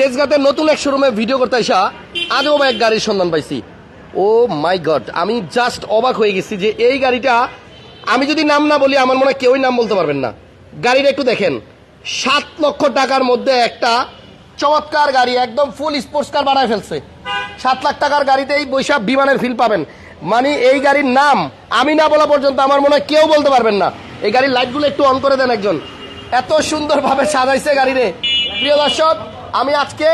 তেজগাতে নতুন এক শোরুমে ভিডিও করতে আসা আজও এক গাড়ির সন্ধান পাইছি। ও মাই গড, আমি জাস্ট অবাক হয়ে গেছি যে এই গাড়িটা, আমি যদি নাম না বলি, আমার মনে হয় কেউই নাম বলতে পারবেন না। গাড়িটা একটু দেখেন, সাত লক্ষ টাকার মধ্যে একটা চমৎকার গাড়ি, একদম ফুল স্পোর্টস কার বানায় ফেলছে। সাত লাখ টাকার গাড়িতে এই বৈশাখ বিমানের ফিল পাবেন। মানে এই গাড়ির নাম, আমি না বলা পর্যন্ত আমার মনে হয় কেউ বলতে পারবেন না। এই গাড়ির লাইটগুলো একটু অন করে দেন একজন। এত সুন্দরভাবে সাজাইছে গাড়িরে। প্রিয় দর্শক আমি আজকে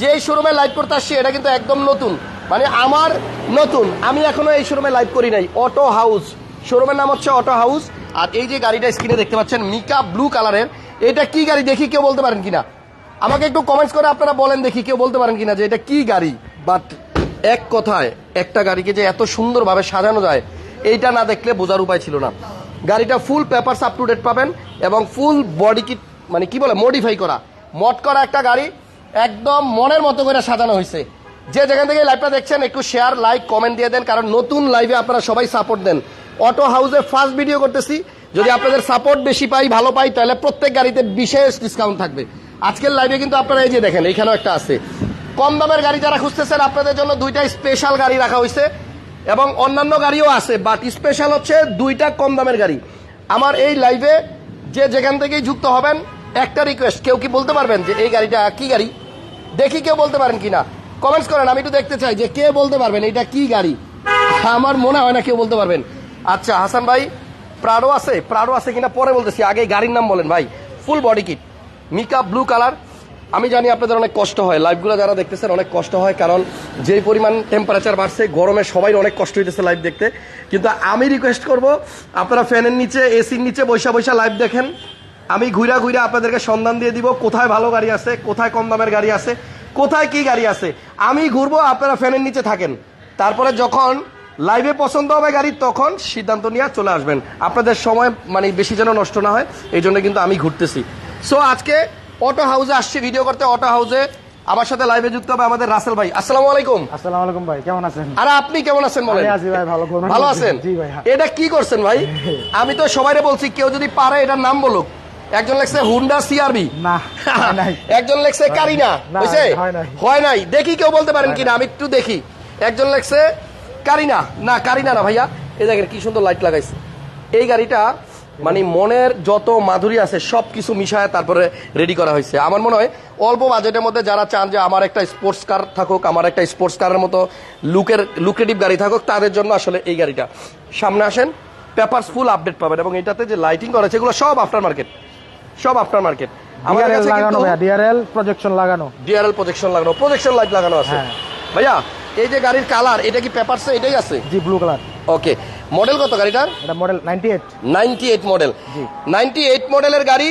যেই শোরুমে লাইভ করতে আসছি, এটা কিন্তু একদম নতুন। মানে আমার নতুন। আমি এখনও এই শোরুমে লাইভ করি নাই। অটো হাউস শোরুমের নাম হচ্ছে অটো হাউস আর এই যে গাড়িটা স্ক্রিনে দেখতে পাচ্ছেন মিকা ব্লু কালারের এটা কি গাড়ি দেখি কেউ বলতে পারেন কিনা? আমাকে একটু কমেন্টস করে আপনারা বলেন দেখি কেউ বলতে পারেন কিনা যে এটা কি গাড়ি? বাট এক কথায়, একটা গাড়িকে যে এত সুন্দরভাবে সাজানো যায়, এইটা না দেখলে বোঝার উপায় ছিল না। গাড়িটা full papers up to date পাবেন এবং ফুল বডি কিট মানে কি বলে মডিফাই করা। মড করা একটা গাড়ি একদম মনের মতো করে সাজানো হয়েছে। যে যেখান থেকে লাইভটা দেখছেন, একটু শেয়ার লাইক কমেন্ট দিয়ে দেন, কারণ নতুন লাইভে আপনারা সবাই সাপোর্ট দেন। অটো হাউসে ফার্স্ট ভিডিও করতেছি। যদি আপনাদের সাপোর্ট বেশি পাই, ভালো পাই, তাহলে প্রত্যেক গাড়িতে বিশেষ ডিসকাউন্ট থাকবে। আজকের লাইভে কিন্তু আপনারা এই যে দেখেন এখানেও একটা আছে। কম দামের গাড়ি যারা খুঁজতেছেন, আপনাদের জন্য দুইটা স্পেশাল গাড়ি রাখা হয়েছে এবং অন্যান্য গাড়িও আছে বাট স্পেশাল হচ্ছে দুইটা কম দামের গাড়ি। আমার এই লাইভে যে যেখান থেকেই যুক্ত হবেন একটা রিকোয়েস্ট কেউ কি বলতে পারবেন যে এই গাড়িটা কি গাড়ি? দেখি কেউ বলতে পারেন কিনা। কমেন্টস করেন, আমি একটু দেখতে চাই যে কে বলতে পারবেন এটা কি গাড়ি? আমার মনে হয় না কেউ বলতে পারবেন। আচ্ছা হাসান ভাই প্রাডো আছে? প্রাডো আছে কিনা? পরে বলতেছি। আগে গাড়ির নাম বলেন ভাই। Full body kit mica blue colour আমি জানি আপনাদের অনেক কষ্ট হয়। লাইভগুলো যারা দেখতেছেন অনেক কষ্ট হয়, কারণ যে পরিমাণ টেম্পারেচার বাড়ছে, গরমে সবাই অনেক কষ্ট হইতেছে লাইভ দেখতে। কিন্তু আমি রিকোয়েস্ট করব, আপনারা ফ্যানের নিচে এসির নিচে বৈশা বৈশা লাইভ দেখেন। আমি ঘুরা ঘুরা আপনাদেরকে সন্ধান দিয়ে দিব কোথায় ভালো গাড়ি আছে কোথায় কম দামের গাড়ি আছে কোথায় কি গাড়ি আছে। আমি ঘুরবো আপনারা ফ্যানের নিচে থাকেন। তারপরে যখন লাইভে পছন্দ হবে গাড়ি তখন সিদ্ধান্ত নিয়ে চলে আসবেন। আপনাদের সময় মানে বেশি যেন নষ্ট না হয় এই জন্য কিন্তু আমি ঘুরতেছি। সো আজকে অটো হাউসে আসছি ভিডিও করতে অটো হাউসে আমার সাথে লাইভে যুক্ত হবে আমাদের রাসেল ভাই। আসসালামু আলাইকুম। আসসালামু আলাইকুম ভাই কেমন আছেন? আর আপনি কেমন আছেন বলেন? আছি ভাই, ভালো। ভালো আছেন? জি ভাই, হ্যাঁ। এটা কি করছেন ভাই? আমি তো সবাইরে বলছি কেউ যদি পারে এটার নাম বলুক। একজন লেখছে হুন্ডা সিআরবি না একজন লেখছে কারিনা বুঝছে হয় নাই। দেখি কেউ বলতে পারেন কিনা আমি একটু দেখি। একজন লেখছে কারিনা না কারিনা না ভাইয়া। এই দেখেন কি সুন্দর লাইট লাগাইছে। এই গাড়িটা মানে মনের যত মাধুরী আছে সব কিছু মিশায় তারপরে রেডি করা হয়েছে। আমার মনে হয় অল্প বাজেটের মধ্যে যারা চান যে আমার একটা স্পোর্টস কার থাকুক আমার একটা স্পোর্টস কারের মতো লুকের লুক্রেটিভ গাড়ি থাকুক তাদের জন্য আসলে এই গাড়িটা। সামনে আসেন পেপারস ফুল আপডেট পাবেন এবং এটাতে যে লাইটিং করা আছে এগুলো সব আফটার মার্কেট সব আফটার মার্কেট আমাদের কাছে লাগানো ডিআরএল প্রজেকশন লাগানো। ডিআরএল প্রজেকশন লাগানো প্রজেকশন লাইট লাগানো আছে। হ্যাঁ। ভাইয়া এই যে গাড়ির কালার এটা কি পেপারসে এটাই আছে? জি ব্লু কালার ওকে মডেল কত গাড়িটার? এটা model ninety eight ninety eight model জি। নাইনটি এইট মডেলের গাড়ি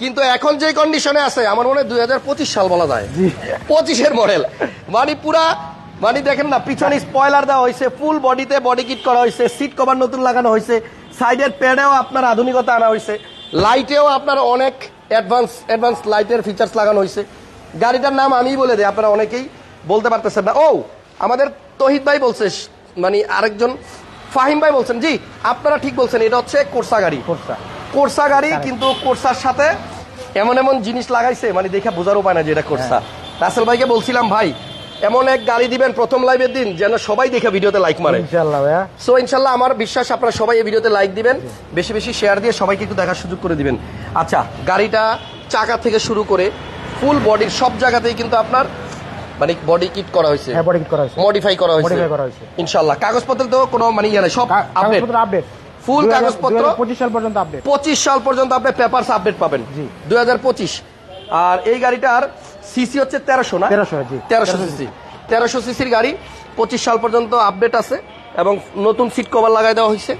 কিন্তু এখন যে কন্ডিশনে আছে আমার মনে হয় দুই হাজার পঁচিশ সাল বলা যায়। জি। পঁচিশের মডেল মানে পুরা মানে দেখেন না পিছনে স্পয়লার দেওয়া হয়েছে ফুল বডিতে বডি কিট করা হয়েছে সিট কভার নতুন লাগানো হয়েছে সাইডের প্যাডেও আপনার আধুনিকতা আনা হয়েছে লাইটেও আপনার অনেক অ্যাডভান্স অ্যাডভান্স লাইটের ফিচার্স লাগানো হয়েছে গাড়িটার নাম আমিই বলে দিই আপনারা অনেকেই বলতে পারতেছেন না। ও আমাদের তহিদ ভাই বলছে মানে আরেকজন ফাহিম ভাই বলছেন জি আপনারা ঠিক বলছেন এটা হচ্ছে কোর্সা গাড়ি। কোর্সা। কোর্সা গাড়ি কিন্তু কোর্সার সাথে এমন এমন জিনিস লাগাইছে মানে দেখে বোঝার উপায় না যে এটা কোর্সা। রাসেল ভাইকে বলছিলাম ভাই এমন এক গাড়ি দিবেন প্রথম লাইভের দিন যেন সবাই দেখে ভিডিওতে লাইক মারে। ইনশাআল্লাহ ভাইয়া। সো ইনশাল্লাহ আমার বিশ্বাস আপনারা সবাই এই ভিডিওতে লাইক দিবেন। বেশি বেশি শেয়ার দিয়ে সবাইকে একটু দেখার সুযোগ করে দিবেন। আচ্ছা গাড়িটা চাকা থেকে শুরু করে ফুল বডির সব জায়গাতেই কিন্তু আপনার মানে বডি কিট করা হয়েছে। হ্যাঁ বডি কিট করা হয়েছে। মডিফাই করা হয়েছে। Modify করা হয়েছে। ইনশাল্লাহ কাগজপত্র তো কোনো মানে ইয়ে নাই সব আপডেট কাগজপত্র আপডেট Full কাগজপত্র? পঁচিশ সাল পর্যন্ত আপডেট পঁচিশ সাল পর্যন্ত আপনি পেপারস আপডেট পাবেন। জি। দুই আর এই গাড়িটার সিসি হচ্ছে তেরোশো না? তেরোশো তেরোশো সিসি। তেরোশো সিসির গাড়ি পঁচিশ সাল পর্যন্ত আপডেট আছে এবং নতুন সিট কভার লাগাই দেওয়া হয়েছে।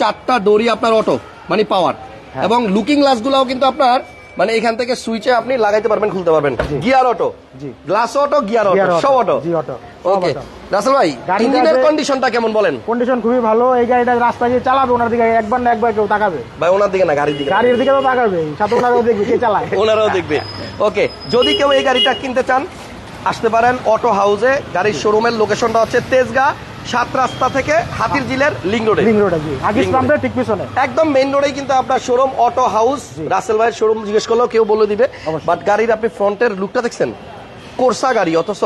চারটা দড়ি আপনার অটো মানে পাওয়ার হ্যাঁ। এবং লুকিং গ্লাসগুলোও কিন্তু আপনার মানে এখান থেকে সুইচে আপনি লাগাইতে পারবেন খুলতে পারবেন। Gear auto glass auto gear auto সব অটো ওকে। রাসেল ভাই ইঞ্জিনের কন্ডিশনটা কেমন বলেন? কন্ডিশন খুবই ভালো এই গাড়িটা রাস্তায় যে চালাবে ওনার দিকে একবার না একবার কেউ তাকাবে। ভাই ওনার দিকে না গাড়ির দিকে গাড়ির দিকে তো তাকাবে সাথে ওনারও দেখবে কে চালায়। ওনারাও দেখবে। ওকে যদি কেউ এই গাড়িটা কিনতে চান আসতে পারেন অটো হাউসে গাড়ির শোরুমের লোকেশনটা হচ্ছে তেজগাঁ। সাত রাস্তা থেকে হাতির জিলের লিং রোডে। রিং রোডে জি। এ। পাম্পের ঠিক পিছনে। একদম মেইন রোডেই কিন্তু আপনার শোরুম অটো হাউস। রাসেল ভাইয়ের শোরুম জিজ্ঞেস করলেও কেউ বলে দিবে। বাট গাড়ির আপনি ফ্রন্টের লুকটা দেখছেন? কোর্সা গাড়ি অথচ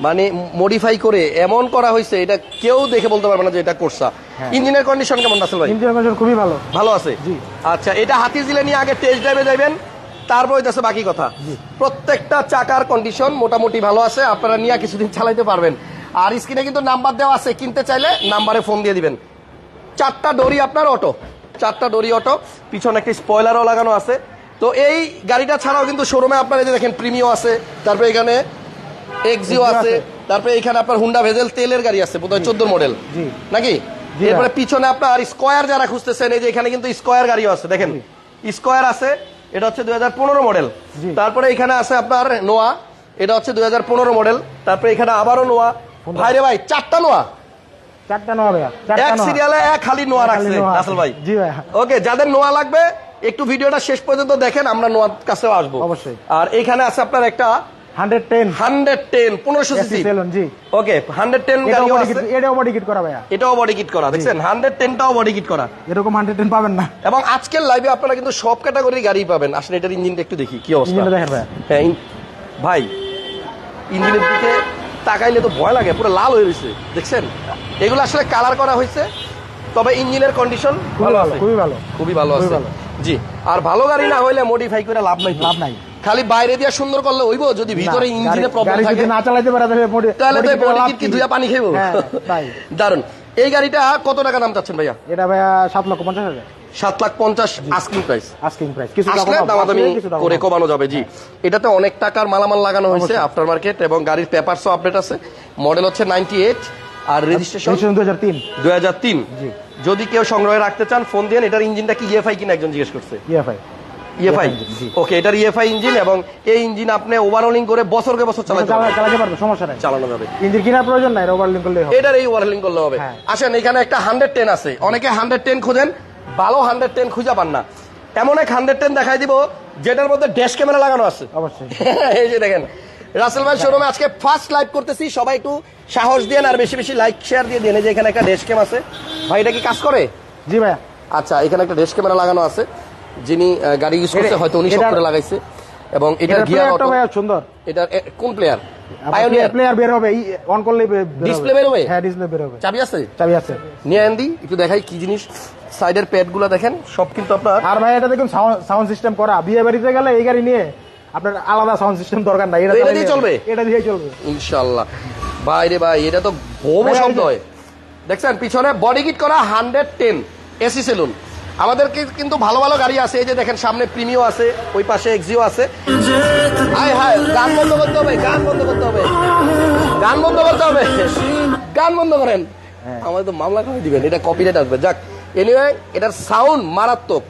মানে মডিফাই করে এমন করা হয়েছে এটা কেউ দেখে বলতে পারবে না যে এটা কোর্সা। ইঞ্জিনের কন্ডিশন কেমন রাসেল ভাই? ইঞ্জিন কন্ডিশন খুবই ভালো। ভালো আছে? জি। আচ্ছা এটা হাতি জিলে নিয়ে আগে টেস্ট ড্রাইভে যাবেন তারপর হইতেছে বাকি কথা। প্রত্যেকটা চাকার কন্ডিশন মোটামুটি ভালো আছে আপনারা নিয়ে কিছুদিন চালাইতে পারবেন। আর স্ক্রিনে কিন্তু নাম্বার দেওয়া আছে কিনতে চাইলে নাম্বারে ফোন দিয়ে দিবেন। চারটা ডোরি আপনার অটো চারটা ডোরি অটো পিছনে একটি স্পয়লারও লাগানো আছে। তো এই গাড়িটা ছাড়াও কিন্তু শোরুমে আপনার এই যে দেখেন প্রিমিও আছে তারপরে এখানে এক্সিও আছে। তারপরে এখানে আপনার হুন্ডা ভেজেল তেলের গাড়ি আছে বোধহয় চোদ্দ মডেল নাকি? এরপরে পিছনে আপনার স্কোয়ার যারা খুঁজতেছেন এই যে এখানে কিন্তু স্কোয়ার গাড়িও আছে দেখেন। স্কোয়ার আছে এটা হচ্ছে দু হাজার পনেরো মডেল তারপরে এখানে আছে আপনার নোয়া এটা হচ্ছে দুই হাজার পনেরো মডেল তারপরে এখানে আবারও নোয়া ভাইরে ভাই চারটা নোয়া? চারটা নেওয়া ভাইয়া এক সিরিয়ালে এক খালি নোয়া রাখছে নোয়া রাসেল ভাই। জি ভাইয়া। ওকে যাদের নোয়া লাগবে একটু ভিডিওটা শেষ পর্যন্ত দেখেন আমরা নোয়ার কাছেও আসব। অবশ্যই। আর এখানে আছে আপনার একটা হান্ড্রেড টেন। হান্ড্রেড টেন পনেরোশো সিসি। জি। ওকে হান্ড্রেড টেন এটাও বডি কিট এটাও করা ভাইয়া। এটাও বডি কিট করা দেখছেন? হান্ড্রেড টেনটাও বডি কিট করা। এরকম হান্ড্রেড টেন পাবেন না। এবং আজকের লাইভে আপনারা কিন্তু সব ক্যাটাগরির গাড়ি পাবেন। আসলে এটার ইঞ্জিনটা একটু দেখি কি অবস্থা? দেখেন হ্যাঁ ভাই ইঞ্জিনের দিকে তাকাইলে তো ভয় লাগে পুরো লাল হয়ে রয়েছে দেখছেন? এগুলো আসলে কালার করা হয়েছে তবে ইঞ্জিনের কন্ডিশন ভালো আছে। খুবই ভালো খুবই ভালো আছে। জি আর ভালো গাড়ি না হইলে মডিফাই করে লাভ নাই লাভ নাই। খালি বাইরে দিয়ে সুন্দর করলে হইব যদি ভিতরে ইঞ্জিনে প্রবলেম থাকে না চালাইতে পারে body- তাহলে তো বডি কি ধুয়া পানি খাইবো হ্যাঁ, দারুণ এই গাড়িটা কত টাকা দাম চাচ্ছেন ভাইয়া? এটা ভাইয়া সাত লক্ষ পঞ্চাশ হাজার। সাত লাখ পঞ্চাশ আস্কিং প্রাইস আস্কিং প্রাইস কিছু আসলে দামাদামি করে কমানো যাবে জি। এটাতে অনেক টাকার মালামাল লাগানো হয়েছে আফটার মার্কেট এবং গাড়ির পেপারসও আপডেট আছে। মডেল হচ্ছে নাইনটি এইট আর রেজিস্ট্রেশন দু হাজার তিন। দুই হাজার তিন। যদি কেউ সংগ্রহে রাখতে চান ফোন দিয়ে এটার ইঞ্জিনটা কি ইএফআই কিনা একজন জিজ্ঞেস করছে? ইএফআই ইএফআই ওকে এটার ইএফআই ইঞ্জিন এবং এই ইঞ্জিন আপনি ওভারঅলিং করে বছরকে বছর চালাতে পারবেন। চালাতে পারবে সমস্যা নাই। চালানো যাবে। ইঞ্জিন কেনার প্রয়োজন নাই করলে হবে। এটার এই করলে হবে। হ্যাঁ। আসেন এখানে একটা হান্ড্রেড টেন আছে। অনেকে হান্ড্রেড টেন খুঁজেন ভালো হান্ড্রেড টেন খুঁজে পান না। এমন এক হান্ড্রেড টেন দেখাই দিব যেটার মধ্যে ড্যাশ ক্যামেরা লাগানো আছে। অবশ্যই। এই যে দেখেন রাসেল ভাই শোরুমে আজকে ফার্স্ট লাইভ করতেছি সবাই একটু সাহস দিয়ে আর বেশি বেশি লাইক শেয়ার দিয়ে দেন যে এখানে একটা ড্যাশ ক্যাম আছে। ভাই এটা কি কাজ করে? জি ভাইয়া। আচ্ছা এখানে একটা ড্যাশ ক্যামেরা লাগানো আছে যিনি গাড়ি ইউজ করছে হয়তো উনি এটার- করে লাগাইছে। এবং এটার এটা গিয়ার সুন্দর। এটা কোন প্লেয়ার পায়োনিয়ার প্লেয়ার বের হবে অন করলে Display বের হবে? হ্যাঁ ডিসপ্লে বের হবে। চাবি আছে? চাবি আছে। নিয়ে আনদি একটু দেখাই কি জিনিস। সাইডের দেখেন সব কিন্তু আপনার আর ভাই এটা দেখুন সাউন্ড সিস্টেম করা। বিয়ে বাড়িতে গেলে এই গাড়ি নিয়ে আপনার আলাদা সাউন্ড সিস্টেম দরকার নাই। এটা দিয়ে চলবে? এটা দিয়ে চলবে। ইনশাল্লাহ ভাই রে ভাই এটা তো ভাই, শব্দ হয়। দেখছেন পিছনে বডি কিট করা হান্ড্রেড টেন এসি সেলুন আমাদের কিন্তু ভালো ভালো গাড়ি আছে এই যে দেখেন সামনে প্রিমিও আছে ওই পাশে এক্সিও আছে। হাই হাই গান বন্ধ করতে হবে গান বন্ধ করতে হবে। গান বন্ধ করতে হবে। গান বন্ধ করেন। হ্যাঁ। আমাদের তো মামলা করে দিবেন এটা কপিরাইট আসবে। যাক এনিওয়ে এটার সাউন্ড মারাত্মক।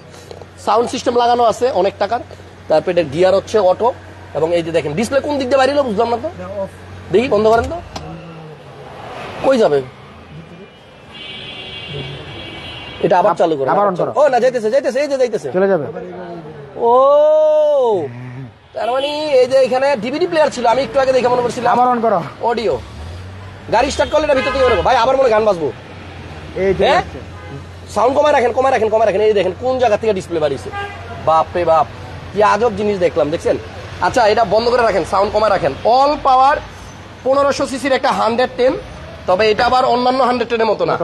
সাউন্ড সিস্টেম লাগানো আছে অনেক টাকার। তারপর এটার গিয়ার হচ্ছে অটো এবং এই যে দেখেন ডিসপ্লে কোন দিক দিয়ে বাইরে বুঝলাম না তো? দেখি বন্ধ করেন তো। কই যাবে? এটা আবার চালু করো আবার চালু- করো। ও না যাইতেছে যাইতেছে এই যে যাইতেছে। চলে যাবে। ও! তার মানে এই যে এখানে ডিভিডি প্লেয়ার ছিল আমি একটু আগে দেখে মনে করছিলাম আবার অন করো। অডিও গাড়ি স্টার্ট করলে এটা ভিতর থেকে বেরোবো। ভাই আবার মনে গান বাজবো। এই যে হ্যাঁ? সাউন্ড কমায় রাখেন কমায় রাখেন কমায় রাখেন। এই দেখেন কোন জায়গা থেকে ডিসপ্লে বাড়িছে বাপ রে বাপ কি আজব জিনিস দেখলাম দেখছেন? আচ্ছা এটা বন্ধ করে রাখেন সাউন্ড কমায় রাখেন। অল পাওয়ার পনেরোশো সিসির একটা হান্ড্রেড টেন তবে এটা আবার অন্যান্য হান্ড্রেড টেনের মতো না।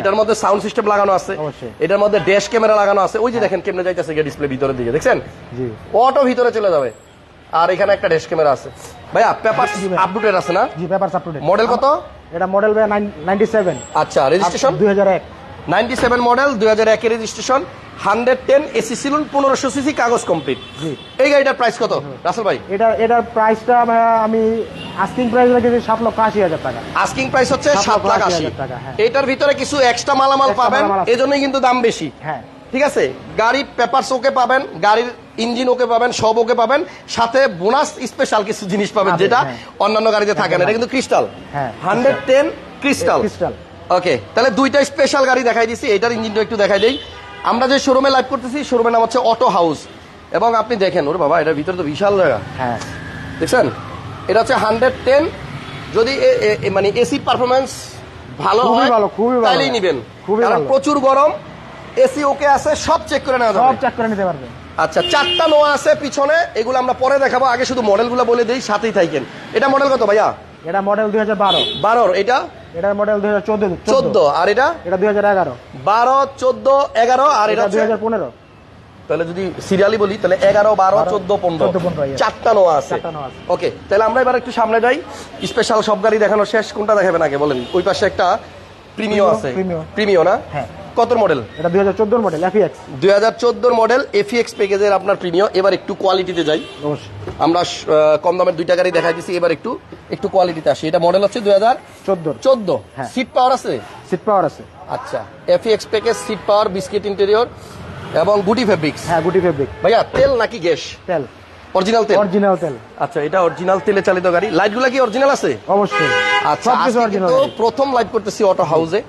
এটার মধ্যে সাউন্ড সিস্টেম লাগানো আছে এটার মধ্যে ড্যাশ ক্যামেরা লাগানো আছে। ওই যে দেখেন কেমনে যাইতেছে ডিসপ্লে ভিতরের দিকে দেখছেন? অটো ভিতরে চলে যাবে। আর এখানে একটা ড্যাশ ক্যামেরা আছে। ভাইয়া পেপার আপডেটেড আছে না? জি পেপার আপডেটেড মডেল কত? এটা মডেল ভাই নাইনটি সেভেন আচ্ছা রেজিস্ট্রেশন দুই হাজার এক। নাইনটি সেভেন মডেল দুই হাজার একের registration hundred ten AC saloon পনেরোশো সিসি কাগজ কমপ্লিট এই গাড়িটার প্রাইস কত? রাসেল ভাই? এটা এটার প্রাইসটা আমি আস্কিং প্রাইস রেখেছি সাত লক্ষ আশি হাজার টাকা। আস্কিং প্রাইস হচ্ছে সাত লাখ আশি টাকা, হ্যাঁ। এটার ভিতরে কিছু এক্সট্রা মালামাল পাবেন এজন্যই কিন্তু দাম বেশি। হ্যাঁ। ঠিক আছে? গাড়ির পেপারস ওকে পাবেন গাড়ির ইঞ্জিন ওকে পাবেন সব ওকে পাবেন সাথে বোনাস স্পেশাল কিছু জিনিস পাবেন যেটা হ্যাঁ। অন্যান্য গাড়িতে থাকে না। এটা কিন্তু ক্রিস্টাল হ্যাঁ, hundred ten crystal crystal okay তাহলে দুইটা স্পেশাল গাড়ি দেখাই দিছি এটার ইঞ্জিনটা একটু দেখাই দেই। আমরা যে শোরুমে লাইভ করতেছি শোরুমের নাম হচ্ছে অটো হাউস এবং আপনি দেখেন ওর বাবা এটার ভিতরে তো বিশাল জায়গা। হ্যাঁ। দেখছেন? এটা হচ্ছে হান্ড্রেড টেন যদি মানে এসি পারফরমেন্স ভালো খুবই হয় ভালো, খুবই ভালো। তাইলেই নিবেন। কারণ ভালো। প্রচুর গরম এসি ওকে আছে সব চেক করে নেওয়া যাবে। সব চেক করে নিতে পারবে। আচ্ছা চারটা নোয়া আছে পিছনে এগুলো আমরা পরে দেখাবো। আগে শুধু মডেলগুলো বলে দিই সাথেই থাকেন। এটা মডেল কত ভাইয়া? এটা মডেল দুই হাজার বারো। বারোর এটা? এটার মডেল দুই হাজার চোদ্দ চোদ্দ। আর এটা? এটা দুই হাজার এগারো। বারো চোদ্দ এগারো আর এটা দুই হাজার পনেরো। তাহলে যদি সিরিয়ালি বলি তাহলে এগারো বারো চোদ্দ পনেরো. চারটা নোয়া আছে। ওকে তাহলে আমরা এবার একটু সামনে যাই। স্পেশাল সব গাড়ি দেখানো শেষ কোনটা দেখাবেন আগে বলেন। ওই পাশে একটা প্রিমিও আছে। প্রিমিও না? হ্যাঁ। কত মডেল এটা দুই হাজার চোদ্দোর মডেল এফিএক্স দুই হাজার চোদ্দোর মডেল এফিএক্স প্যাকেজের আপনার প্রিমিও এবার একটু কোয়ালিটিতে যাই। আমরা কম দামের দুইটা গাড়ি দেখাই দিছি এবার একটু একটু কোয়ালিটিতে আসি। এটা মডেল হচ্ছে দুই হাজার চোদ্দোর। চোদ্দ হ্যাঁ। সিট পাওয়ার আছে? সিট পাওয়ার আছে। আচ্ছা। FX package seat power biscuit interior এবং গুটি ফেব্রিক্স হ্যাঁ গুটি ফেব্রিক ভাইয়া তেল নাকি গ্যাস? তেল। অরিজিনাল তেল? অরিজিনাল তেল। আচ্ছা এটা অরিজিনাল তেলে চালিত গাড়ি। লাইটগুলো কি অরিজিনাল আছে? অবশ্যই। আচ্ছা প্রথম লাইভ করতেছি অটো হাউসে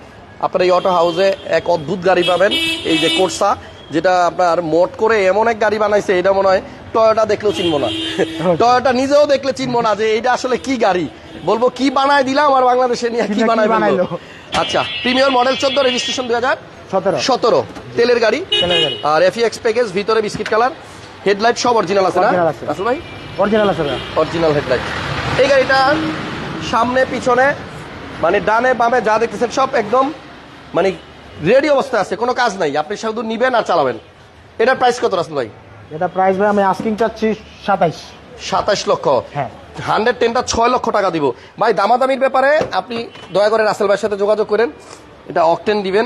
আপনার এই অটো হাউসে এক অদ্ভুত গাড়ি পাবেন। এই যে কোর্সা যেটা আপনার মোট করে এমন এক গাড়ি বানাইছে এটা মনে হয় টয়োটা দেখলেও চিনবো না। টয়োটা নিজেও দেখলে চিনবো না যে এটা আসলে কি গাড়ি। বলব কি বানায় দিলাম আর বাংলাদেশে নিয়ে কি বানায় বানাইলো? আচ্ছা প্রিমিয়ার মডেল চোদ্দ রেজিস্ট্রেশন দুই হাজার সতেরো। তেলের গাড়ি। আর এফিএক্স প্যাকেজ ভিতরে বিস্কিট কালার হেডলাইট সব অরিজিনাল আছে না? আসল ভাই? অরিজিনাল আছে অরিজিনাল হেডলাইট এই গাড়িটা সামনে পিছনে মানে ডানে বামে যা দেখতেছেন সব একদম মানে রেডি অবস্থা আছে কোনো কাজ নাই। আপনি শুধু নিবেন আর চালাবেন। এটার প্রাইস কত রাসেল ভাই? এটা প্রাইস ভাই আমি আস্কিং চাচ্ছি সাতাইশ। সাতাশ লক্ষ। হ্যাঁ। হান্ড্রেড টেনটা ছয় লক্ষ টাকা দিব। ভাই দামাদামির ব্যাপারে আপনি দয়া করে রাসেল ভাইয়ের সাথে যোগাযোগ করেন। এটা অকটেন দিবেন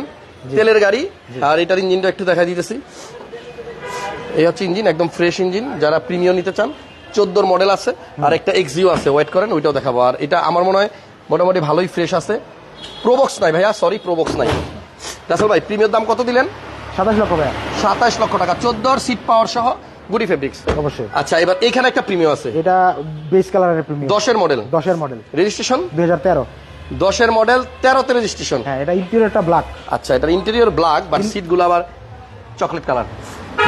তেলের গাড়ি। আর এটার ইঞ্জিনটা একটু দেখা দিতেছি। এই হচ্ছে ইঞ্জিন একদম ফ্রেশ ইঞ্জিন। যারা প্রিমিয়াম নিতে চান চোদ্দোর মডেল আছে আর একটা এক্সিও আছে ওয়েট করেন ওইটাও দেখাবো। আর এটা আমার মনে হয় মোটামুটি ভালোই ফ্রেশ আছে। প্রোবক্স নাই ভাইয়া সরি প্রোবক্স নাই। রাসেল ভাই প্রিমিয়ার দাম কত দিলেন? সাতাশ লক্ষ ভাইয়া। সাতাশ লক্ষ টাকা। চোদ্দোর সিট পাওয়ার সহ গুডি ফেব্রিক্স অবশ্যই। আচ্ছা এবার এখানে একটা প্রিমিয়াম আছে। এটা বেস কালারের প্রিমিয়াম দশের মডেল দশের মডেল রেজিস্ট্রেশন দুই হাজার তেরো। দশের মডেল তেরোতে রেজিস্ট্রেশন হ্যাঁ এটা ইন্টেরিয়রটা ব্ল্যাক আচ্ছা এটার ইন্টেরিয়র ব্ল্যাক বাট সিটগুলো আবার চকলেট কালার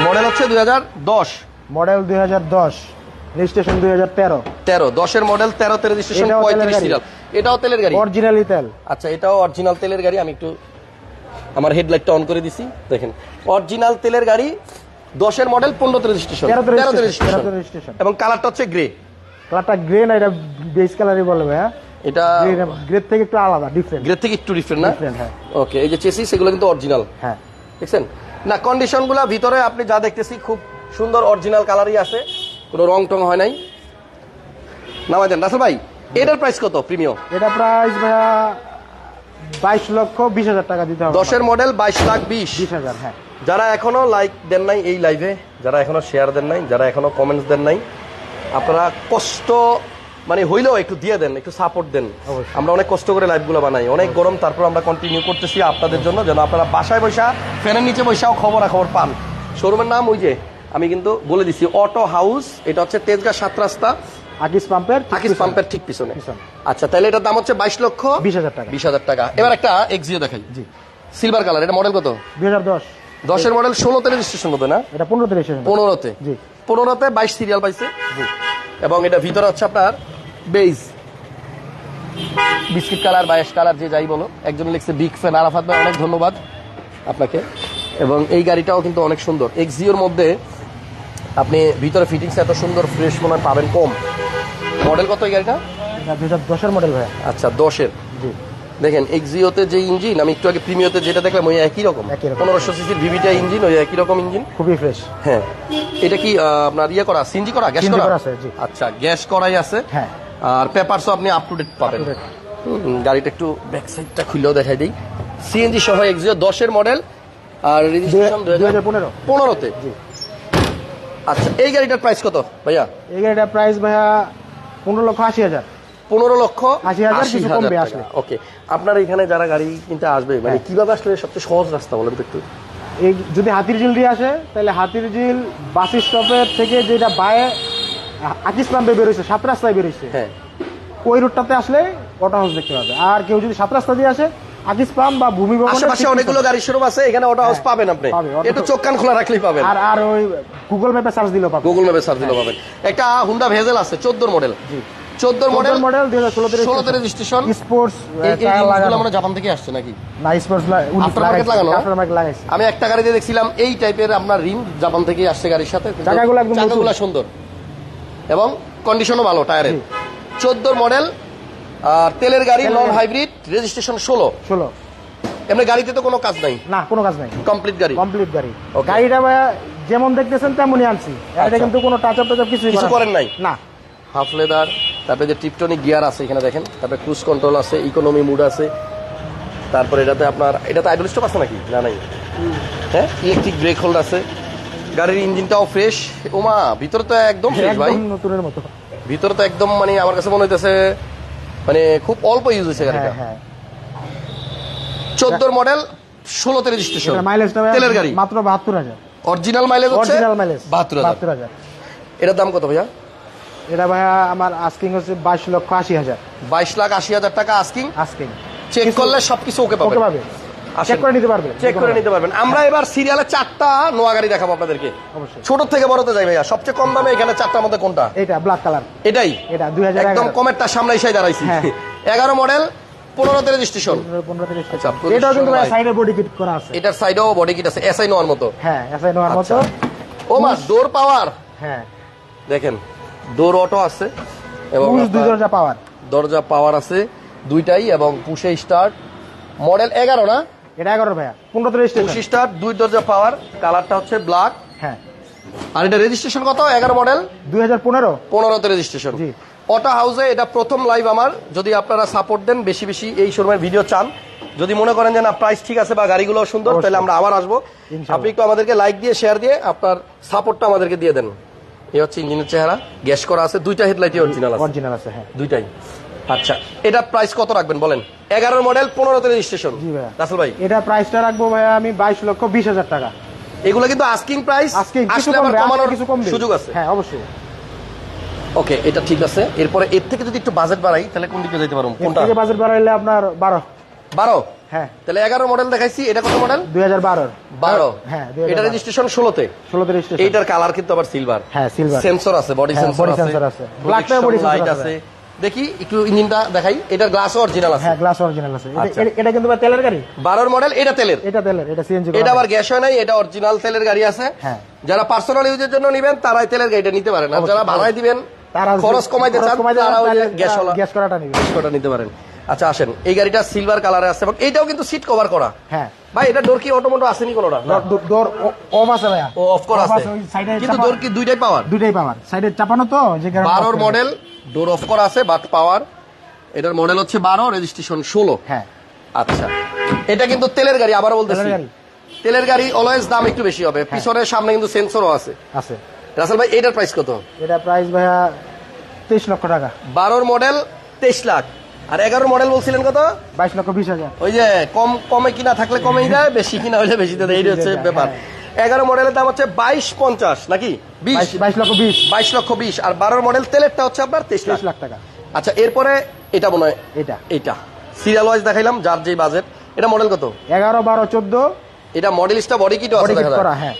মডেল হচ্ছে দুই হাজার দশ। মডেল দুই হাজার দশ। রেজিস্ট্রেশন দুই হাজার তেরো। তেরো দশের মডেল তেরোতে রেজিস্ট্রেশন পঁয়ত্রিশ। সিরিয়াল এটাও তেলের গাড়ি। অরিজিনালি তেল। আচ্ছা এটাও অরিজিনাল তেলের গাড়ি আমি একটু আমার হেডলাইটটা অন করে দিছি দেখেন। অরিজিনাল তেলের গাড়ি দশের মডেল পনেরোতে রেজিস্ট্রেশন তেরোতে রেজিস্ট্রেশন এবং কালারটা হচ্ছে গ্রে কালারটা গ্রে না এটা বেস কালারই বলবে হ্যাঁ এটা গ্রে থেকে একটু আলাদা ডিফারেন্ট গ্রে থেকে একটু ডিফারেন্ট না? হ্যাঁ। ওকে এই যে চেসি সেগুলো কিন্তু অরিজিনাল হ্যাঁ। দেখছেন? না কন্ডিশনগুলো ভিতরে আপনি যা দেখতেছি খুব সুন্দর অরিজিনাল কালারই আছে। কোনো রং টং হয় নাই। নামাই দেন। রাসেল ভাই এটার প্রাইস কত প্রিমিয়াম? এটা প্রাইস ভাইয়া বাইশ লক্ষ বিশ হাজার টাকা দিতে হবে দশের মডেল বাইশ লাখ বিশ। বিশ হাজার হ্যাঁ। যারা এখনও লাইক দেন নাই এই লাইভে যারা এখনও শেয়ার দেন নাই যারা এখনও কমেন্টস দেন নাই আপনারা কষ্ট মানে হইলেও একটু দিয়ে দেন একটু সাপোর্ট দেন। আমরা অনেক কষ্ট করে লাইভগুলো বানাই। অনেক গরম তারপর আমরা কন্টিনিউ করতেছি আপনাদের জন্য যেন আপনারা বাসায় বসা ফ্যানের নিচে বসাও খবর খবর পান। শোরুমের নাম ওই যে আমি কিন্তু বলে দিছি অটো হাউস এটা হচ্ছে তেজগাঁ সাত রাস্তা। আকিস পাম্পের আকিস পাম্পের ঠিক পিছনে। আচ্ছা তাহলে এটার দাম হচ্ছে বাইশ লক্ষ বিশ হাজার টাকা। বিশ হাজার টাকা। এবার একটা এক্সিও দেখাই। জি। সিলভার কালার এটা মডেল কত? দুই হাজার দশ। দশের মডেল ষোলোতে রেজিস্ট্রেশন মতো না? এটা পনেরোতে রেজিস্ট্রেশন পনেরোতে? জি। পনেরোতে বাইশ সিরিয়াল পাইছে। জি। এবং এটা ভিতরে হচ্ছে আপনার বেজ বিস্কিট কালার বাইশ কালার যে যাই বলো। একজন লিখছে বিগ ফ্যান আরাফাত ভাই অনেক ধন্যবাদ আপনাকে। এবং এই গাড়িটাও কিন্তু অনেক সুন্দর। এক্সিওর মধ্যে আপনি ভিতরে ফিটিংস এত সুন্দর ফ্রেশ মনে হয় পাবেন কম। মডেল কত এই গাড়িটা? হাজার দশের মডেল ভাইয়া। আচ্ছা দশের। জি। দেখেন এক্সিওতে যে ইঞ্জিন আমি একটু আগে প্রিমিওতে যেটা দেখলাম ওই একই রকম। পনেরোশো সিসির ভিভিটা ইঞ্জিন ওই একই রকম ইঞ্জিন খুবই ফ্রেশ হ্যাঁ। এটা কি আপনার ইয়ে করা সিনজি করা গ্যাস করা? আচ্ছা গ্যাস করাই আছে। হ্যাঁ। আর পেপারসও আপনি আপ টু ডেট পাবেন গাড়িটা একটু ব্যাক সাইডটা খুললেও দেখাই দিই। সিএনজি সহ এক্সিও দশের মডেল আর রেজিস্ট্রেশন দুই হাজার পনেরো। পনেরোতে। জি। আচ্ছা এই গাড়িটার প্রাইস কত ভাইয়া? এই গাড়িটার প্রাইস ভাইয়া পনেরো লক্ষ আশি হাজার। পনেরো লক্ষ 80,000 কিছু কমবে আসলে। ওকে আপনার এখানে যারা গাড়ি কিনতে আসবে মানে হ্যাঁ। কীভাবে আসলে সবচেয়ে সহজ রাস্তা বলেন তো একটু? এই যদি হাতির ঝিল দিয়ে আসে তাহলে হাতির ঝিল বাস স্টপের থেকে যেটা বায়ে আকিস নামে বেরোইছে সাত রাস্তায় বেরোইছে হ্যাঁ। ওই রুটটাতে আসলে অটো হাউস দেখতে পাবে। আর কেউ যদি সাত রাস্তা দিয়ে আসে আকিস পাম্প বা ভূমি আশেপাশে অনেকগুলো গাড়ি শোরুম আছে এখানে অটো হাউস হ্যাঁ, পাবেন আপনি। একটু চোখ কান খোলা রাখলেই পাবেন। আর আর ওই গুগল ম্যাপে সার্চ দিলেও পাবে গুগল ম্যাপে সার্চ দিলেও পাবেন। একটা হুন্ডা ভেজেল আছে চোদ্দোর মডেল জি। চোদ্দ মডেল রেজিস্ট্রেশন স্পোর্টস জাপান থেকে আসছে নাকি? না স্পোর্টস Aftermarket লাগানো? আফটার লাগাইছে। আমি একটা গাড়িতে দেখছিলাম এই টাইপের আপনার রিম জাপান থেকে আসছে গাড়ির সাথে। কিন্তু চাকাগুলো একদম চাকাগুলো সুন্দর। এবং কন্ডিশনও ভালো টায়ারের জি। চোদ্দোর মডেল আর তেলের গাড়ি নন হাইব্রিড রেজিস্ট্রেশন ষোলো। ষোলো। এমনি গাড়িতে তো কোনো কাজ নাই? না কোনো কাজ নাই। কমপ্লিট গাড়ি? কমপ্লিট গাড়ি. গাড়িটা যেমন দেখতেছেন তেমনই আনছি। এটা আচ্ছা। কিন্তু কোনো টাচ আপ টাচ কিছু কিছু করেন নাই? না। হাফ লেদার তারপরে যে টিপটনিক গিয়ার আছে এখানে দেখেন তারপরে ক্রুজ কন্ট্রোল আছে ইকোনমি মুড আছে তারপরে এটাতে আপনার এটাতে আইডল স্টপ আছে নাকি? না নাই। হ্যাঁ? ইলেকট্রিক ব্রেক হোল্ড আছে। গাড়ির ইঞ্জিনটাও ফ্রেশ ওমা ভিতরে তো একদম ফ্রেশ ভাই। নতুনের মতো। ভিতরে তো একদম মানে আমার কাছে মনে হইতেছে মানে খুব অল্প ইউজ হয়েছে গাড়িটা। চোদ্দর হ্যাঁ। চোদ্দোর মডেল ষোলোতে রেজিস্ট্রেশন তেলের গাড়ি। মাত্র বাহাত্তর হাজার। অরিজিনাল মাইলেজ হচ্ছে বাহাত্তর হাজার। এটার দাম কত ভাইয়া? এটা ভাইয়া আমার আস্কিং হচ্ছে বাইশ লক্ষ আশি হাজার। বাইশ লাখ আশি হাজার টাকা আস্কিং আস্কিং চেক করলে সবকিছু ওকে পাবে। চেক করে নিতে পারবে চেক করে নিতে পারবেন। আমরা এবার সিরিয়ালে চারটা নোয়া গাড়ি দেখাবো আপনাদেরকে। ছোট থেকে বড়তে যাই ভাইয়া। সবচেয়ে কম দামে এখানে চারটার মধ্যে কোনটা? এটা ব্ল্যাক কালার এটাই? এটা দুই হাজার একদম কমেরটা সামনে এসে দাঁড়াইছি। হ্যাঁ। এগারো মডেল পনেরোতে রেজিস্ট্রেশন এটাও কিন্তু সাইডে বডি কিট করা আছে। এটার সাইডেও বডি কিট আছে এসআই নোয়ার মতো। হ্যাঁ এসআই নেওয়ার মতো। আচ্ছা। ও মা ডোর পাওয়ার হ্যাঁ। দেখেন ডোর অটো আছে এবং দুই দরজা পাওয়ার দরজা পাওয়ার আছে দুইটাই এবং পুষে স্টার্ট মডেল এগারো না? এটা এগারো ভাইয়া পনেরো রেজিস্ট্রেশন স্টার্ট দুই দরজা পাওয়ার কালারটা হচ্ছে ব্ল্যাক। হ্যাঁ। আর এটা রেজিস্ট্রেশন কত? এগারো মডেল? দুই হাজার পনেরো। পনেরোতে রেজিস্ট্রেশন জি। অটো হাউসে এটা প্রথম লাইভ আমার। যদি আপনারা সাপোর্ট দেন বেশি বেশি এই শোরুমের ভিডিও চান। যদি মনে করেন যে না প্রাইস ঠিক আছে বা গাড়িগুলো সুন্দর তাহলে আমরা আবার আসব। আপনি একটু আমাদেরকে লাইক দিয়ে শেয়ার দিয়ে আপনার সাপোর্টটা আমাদেরকে দিয়ে দেন। এই হচ্ছে ইঞ্জিনের চেহারা। গ্যাস করা আছে দুইটা হেডলাইটই অরিজিনাল আছে। অরিজিনাল আছে হ্যাঁ। দুইটাই। আচ্ছা। এটা প্রাইস কত রাখবেন বলেন? এগারো মডেল পনেরোতে রেজিস্ট্রেশন রাসেল ভাই। এটা প্রাইসটা রাখব ভাইয়া আমি বাইশ লক্ষ বিশ হাজার টাকা। এগুলো কিন্তু আস্কিং প্রাইস আসলে আবার কমানোর কিছু কমবে। সুযোগ আছে। হ্যাঁ অবশ্যই। ওকে এটা ঠিক আছে। এরপরে এর থেকে যদি একটু বাজেট বাড়াই তাহলে কোন দিকে যেতে পারব? কোনটা? থেকে বাজেট বাড়াইলে আপনার বারো। বারো? হ্যাঁ। তাহলে এগারো মডেল দেখাইছি। এটা কত মডেল দুই হাজার বারোর বারো। হ্যাঁ এটা রেজিস্ট্রেশন ষোলোতে। ষোলোতে রেজিস্ট্রেশন এইটার কালার কিন্তু আবার সিলভার হ্যাঁ সিলভার সেন্সর আছে বডি হ্যাঁ, সেন্সর আছে। sensor আছে। Body sensor লাইট আছে। দেখি একটু ইঞ্জিনটা দেখাই। এটার গ্লাস অরিজিনাল আছে। হ্যাঁ গ্লাস অরিজিনাল আছে। এটা- আচ্ছা। কিন্তু তেলের গাড়ি? বারোর মডেল এটা তেলের। এটা তেলের এটা সিএনজি এটা আবার গ্যাস হয় নাই এটা অরিজিনাল তেলের গাড়ি আছে। হ্যাঁ। যারা পার্সোনাল ইউজের জন্য নিবেন তারাই তেলের গাড়িটা নিতে পারেন। আর যারা ভাড়ায় দিবেন তারা খরচ কমাইতে চান তারা গ্যাস গ্যাস করাটা নিতে পারেন। আচ্ছা আসেন। এই গাড়িটা সিলভার কালারে আছে এবং এটাও কিন্তু সিট কভার করা। হ্যাঁ। ভাই এটা ডোর কি অটোমোটো আসেনি কোনোটা? ডোর অফ আছে ভাইয়া। ও অফ করা আছে। কিন্তু ডোর কি দুইটাই পাওয়ার? দুইটাই পাওয়ার। সাইডে চাপানো তো যে কারণে বারোর off মডেল ডোর অফ করা আছে বাট পাওয়ার এটার মডেল হচ্ছে বারো রেজিস্ট্রেশন ষোলো। হ্যাঁ। আচ্ছা। এটা কিন্তু তেলের গাড়ি আবার বলতেছি। তেলের গাড়ি। তেলের গাড়ি অলওয়েজ দাম একটু বেশি হবে। পিছনের সামনে কিন্তু সেন্সরও আছে। আছে। রাসেল ভাই এটার প্রাইস কত? এটা প্রাইস ভাইয়া তেইশ লক্ষ টাকা। বারোর মডেল তেইশ লাখ। আর এগারো মডেল বলছিলেন কত? বাইশ লক্ষ বিশ হাজার। ওই যে কম কমে কিনা থাকলে কমেই দেয় বেশি কিনা হলে বেশি দেয় এই হচ্ছে ব্যাপার। এগারো মডেলের দাম হচ্ছে বাইশ পঞ্চাশ নাকি? বিশ। বাইশ- লক্ষ বিশ। বাইশ লক্ষ বিশ। আর বারোর মডেল তেলেরটা হচ্ছে আপনার তেইশ লাখ। টাকা। আচ্ছা এরপরে এটা মনে হয় এটা। এটা। সিরিয়াল ওয়াইজ দেখাইলাম যার যেই বাজেট এটা মডেল কত? এগারো বারো চোদ্দ। এটা মডেলিস্টটা বডি কিটও আছে দেখা যায় হ্যাঁ।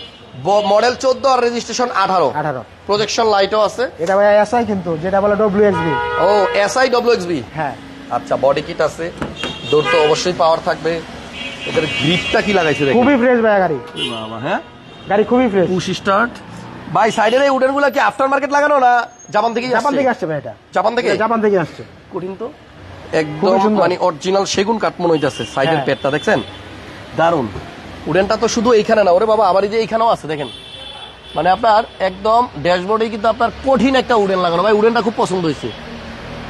মডেল চোদ্দ আর রেজিস্ট্রেশন আঠারো। আঠারো। প্রজেকশন লাইটও আছে। এটা ভাইয়া এসআই কিন্তু যেটা বলে ডব্লিউ ও এস আই ডব্লিউ হ্যাঁ। আচ্ছা বডি কিট আছে। দৌড় তো অবশ্যই পাওয়ার থাকবে। এদের গ্রিপটা কি লাগাইছে দেখুন। খুবই ফ্রেশ ভাইয়া গাড়ি। বাবা হ্যাঁ? গাড়ি খুবই ফ্রেশ পুশ স্টার্ট ভাই সাইডের এই উডেন কি আফটার মার্কেট লাগানো না জাপান থেকে জাপান থেকে আসছে ভাই এটা। জাপান থেকে? জাপান থেকে আসছে। কঠিন তো। একদম মানে অরিজিনাল সেগুন কাঠ মনে হইতাছে সাইডের হ্যাঁ। পেটটা দেখছেন? দারুণ উডেনটা তো শুধু এইখানে না ওরে বাবা আবার এই যে এইখানেও আছে দেখেন। মানে আপনার একদম ড্যাশবোর্ডে কিন্তু আপনার কঠিন একটা উডেন লাগানো। ভাই উডেনটা খুব পছন্দ হয়েছে।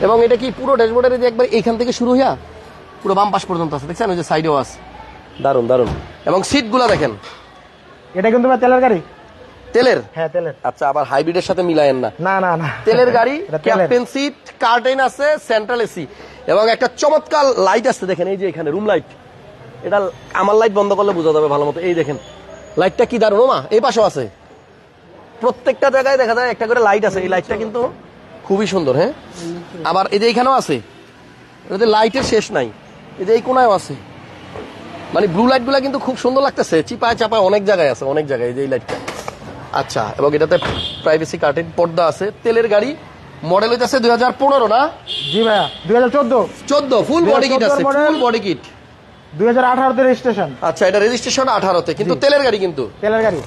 এবং এটা কি পুরো ড্যাশবোর্ডের যে একবার এইখান থেকে শুরু হইয়া পুরো বাম পাশ পর্যন্ত আছে দেখছেন? ওই যে সাইডেও আছে। দারুণ দারুণ এবং সিটগুলা দেখেন। এটা কিন্তু তেলের গাড়ি? তেলের? হ্যাঁ তেলের। আচ্ছা আবার হাইব্রিডের সাথে মিলায়েন না। না না না। তেলের গাড়ি ক্যাপ্টেন সিট কার্টেন আছে সেন্ট্রাল এসি এবং একটা চমৎকার লাইট আছে দেখেন এই যে এখানে রুম লাইট এটা আমার লাইট বন্ধ করলে বোঝা যাবে ভালো মতো। এই দেখেন লাইটটা কি দারুণ মা এই পাশেও আছে। প্রত্যেকটা জায়গায় দেখা যায় একটা করে লাইট আছে। এই লাইটটা কিন্তু খুবই সুন্দর হ্যাঁ? আবার এই যে এখানেও আছে এটাতে লাইটের শেষ নাই এই যে এই কোনায়ও আছে। মানে ব্লু লাইটগুলা কিন্তু খুব সুন্দর লাগতেছে চিপায় চাপায় অনেক জায়গায় আছে অনেক জায়গায় এই যে এই লাইটটা আচ্ছা এবং এটাতে প্রাইভেসি কার্টেন পর্দা আছে তেলের গাড়ি মডেল হইতেছে দুই হাজার পনেরো না? জি ভাইয়া দুই হাজার চোদ্দ। চোদ্দ ফুল বডি কিট আছে ফুল বডি কিট দুই হাজার আঠারোতে রেজিস্ট্রেশন আচ্ছা এটা রেজিস্ট্রেশন আঠারোতে কিন্তু তেলের গাড়ি কিন্তু। তেলের গাড়ি।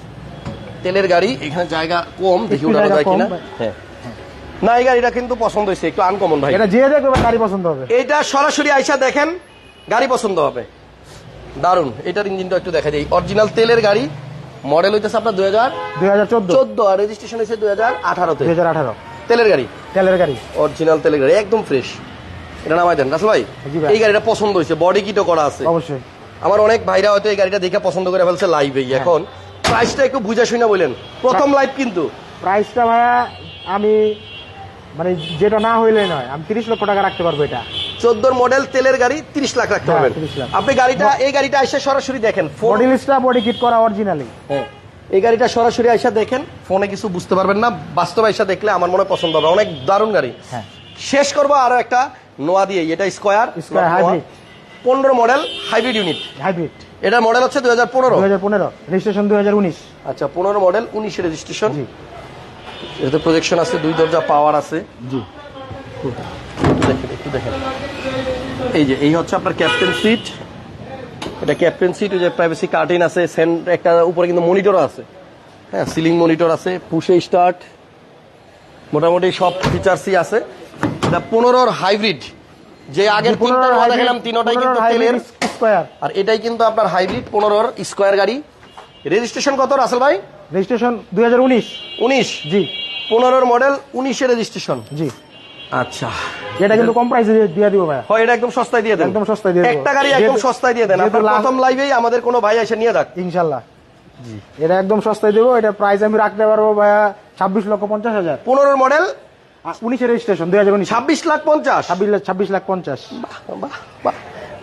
তেলের গাড়ি এখানে জায়গা কম দেখি উঠানো যায় কিনা। হ্যাঁ। না এই গাড়িটা কিন্তু পছন্দ হয়েছে একটু আনকমন ভাই। এটা যে দেখবে গাড়ি পছন্দ হবে। এইটা সরাসরি আইসা দেখেন গাড়ি পছন্দ হবে। দারুণ এটার ইঞ্জিনটা একটু দেখা যায়। অরিজিনাল তেলের গাড়ি মডেল হইতেছে আপনার দুই হাজার দুই হাজার চোদ্দ। চোদ্দ আর রেজিস্ট্রেশন হয়েছে দুই হাজার আঠারোতে দুই হাজার আঠারো। তেলের গাড়ি? তেলের গাড়ি। অরিজিনাল তেলের গাড়ি একদম ফ্রেশ এটা নামাই দেন রাসেল ভাই। এই গাড়িটা পছন্দ হয়েছে বডি কিটও করা আছে। অবশ্যই। আমার অনেক ভাইরা হয়তো এই গাড়িটা দেখে পছন্দ করে ফেলছে লাইভেই হ্যাঁ। এখন। প্রাইসটা একটু বুঝে শুনে বলেন। প্রথম লাইভ কিন্তু। প্রাইসটা ভাইয়া আমি মানে যেটা না হইলে নয়। আমি তিরিশ লক্ষ টাকা রাখতে পারব এটা। চোদ্দোর মডেল তেলের গাড়ি তিরিশ লাখ রাখতে হ্যাঁ, পারবেন। আপনি গাড়িটা এই গাড়িটা এসে সরাসরি দেখেন বডি লিস্টটা বডি কিট করা অরিজিনালি হ্যাঁ এই গাড়িটা সরাসরি আইসা দেখেন ফোনে কিছু বুঝতে পারবেন না বাস্তব আইসা দেখলে আমার মনে পছন্দ হবে। অনেক দারুণ গাড়ি। হ্যাঁ। শেষ করব আরও একটা নোয়া দিয়ে এটা স্কোয়ার পনেরো মডেল হাইব্রিড ইউনিট হাইব্রিড এটার মডেল হচ্ছে দুই হাজার পনেরো। দুই হাজার পনেরো। রেজিস্ট্রেশন দুই হাজার উনিশ। আচ্ছা পনেরো মডেল উনিশে রেজিস্ট্রেশন এটাতে প্রজেকশন আছে দুই দরজা পাওয়ার আছে। জি। একটু দেখেন একটু দেখেন। এই যে এই হচ্ছে আপনার ক্যাপ্টেন সিট এটা ক্যাপ্টেন সিট ওই যে প্রাইভেসি কার্টেন আছে সেন্ট একটা উপরে কিন্তু মনিটর আছে। হ্যাঁ সিলিং মনিটর আছে পুষে স্টার্ট মোটামুটি সব ফিচার্সই আছে। এটা পনেরোর হাইব্রিড যে আগের তিনটা নোয়া দেখালাম তিনটাই কিন্তু তেলের। স্কোয়ার আর এটাই কিন্তু আপনার হাইব্রিড পনেরোর স্কোয়ার গাড়ি। রেজিস্ট্রেশন কত রাসেল ভাই? রেজিস্ট্রেশন দুই হাজার উনিশ। উনিশ? জি। পনেরোর মডেল উনিশের রেজিস্ট্রেশন জি। আচ্ছা। এটা কিন্তু কম প্রাইসে দিয়ে দিব ভাই হয় এটা একদম সস্তায় দিয়ে দেন। একদম সস্তায় দিয়ে। একটা গাড়ি একদম সস্তায় দিয়ে দেন। আপনার প্রথম লাইভেই আমাদের কোনো ভাই এসে নিয়ে যাক। ইনশাল্লাহ। জি। এটা একদম সস্তায় দেবো। এটা প্রাইস আমি রাখতে পারব ভাইয়া ছাব্বিশ লক্ষ পঞ্চাশ হাজার। পনেরোর মডেল উনিশের রেজিস্ট্রেশন দুই হাজার উনিশ। ছাব্বিশ লাখ পঞ্চাশ। ছাব্বিশ লাখ ছাব্বিশ লাখ পঞ্চাশ। বাহ বাহ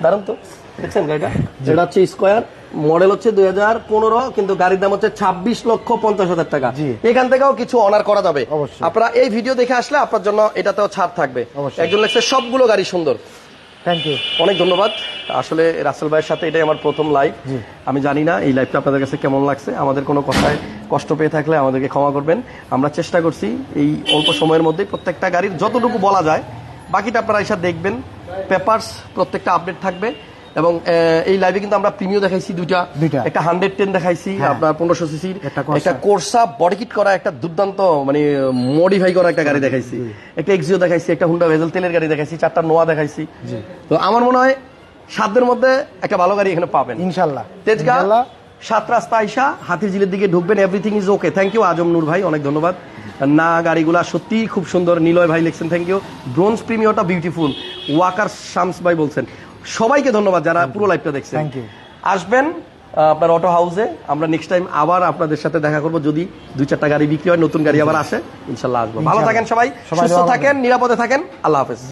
দারুণ তো। দেখছেন গাড়িটা? যেটা হচ্ছে স্কোয়ার মডেল হচ্ছে দুই হাজার পনেরো কিন্তু গাড়ির দাম হচ্ছে ছাব্বিশ লক্ষ পঞ্চাশ হাজার টাকা। এখান থেকেও কিছু অনার করা যাবে। আপনারা এই ভিডিও দেখে আসলে আপনার জন্য এটাতেও ছাড় থাকবে। একজন লেগছে সবগুলো গাড়ি সুন্দর। থ্যাংক ইউ অনেক ধন্যবাদ। আসলে রাসেল ভাইয়ের সাথে এটাই আমার প্রথম লাইভ আমি জানি না এই লাইভটা আপনাদের কাছে কেমন লাগছে। আমাদের কোনো কথায় কষ্ট পেয়ে থাকলে আমাদেরকে ক্ষমা করবেন। আমরা চেষ্টা করছি এই অল্প সময়ের মধ্যে প্রত্যেকটা গাড়ির যতটুকু বলা যায়। বাকিটা আপনারা এসে দেখবেন। পেপারস প্রত্যেকটা আপডেট থাকবে। এবং এই লাইভে কিন্তু আমরা প্রিমিও দেখাইছি দুইটা। একটা হান্ড্রেড টেন দেখাইছি হ্যাঁ। আপনার পনেরোশো সিসির একটা কোর্সা বডি কিট করা একটা দুর্দান্ত মানে মডিফাই করা একটা গাড়ি দেখাইছি। একটা এক্সিও দেখাইছি একটা হুন্ডা ভেজেল তেলের গাড়ি দেখাইছি চারটা নোয়া দেখাইছি। তো আমার মনে হয় সাতদের মধ্যে একটা ভালো গাড়ি এখানে পাবেন। ইনশাল্লাহ। তেজগাঁ সাত রাস্তা আইসা হাতির ঝিলের দিকে ঢুকবেন everything is okay thank you Azam Noor ভাই অনেক ধন্যবাদ। না গাড়িগুলা সত্যি খুব সুন্দর নিলয় ভাই লিখছেন থ্যাংক ইউ ব্রোঞ্জ প্রিমিয়রটা বিউটিফুল ওয়াকার শামস ভাই বলছেন। সবাইকে ধন্যবাদ যারা পুরো লাইভটা দেখছেন। আসবেন আপনার অটো হাউসে আমরা নেক্সট টাইম আবার আপনাদের সাথে দেখা করব যদি দুই চারটা গাড়ি বিক্রি হয় নতুন গাড়ি আবার আসে ইনশাল্লাহ আসব। ভালো থাকেন সবাই সবাই সুস্থ থাকেন নিরাপদে থাকেন। আল্লাহ হাফেজ।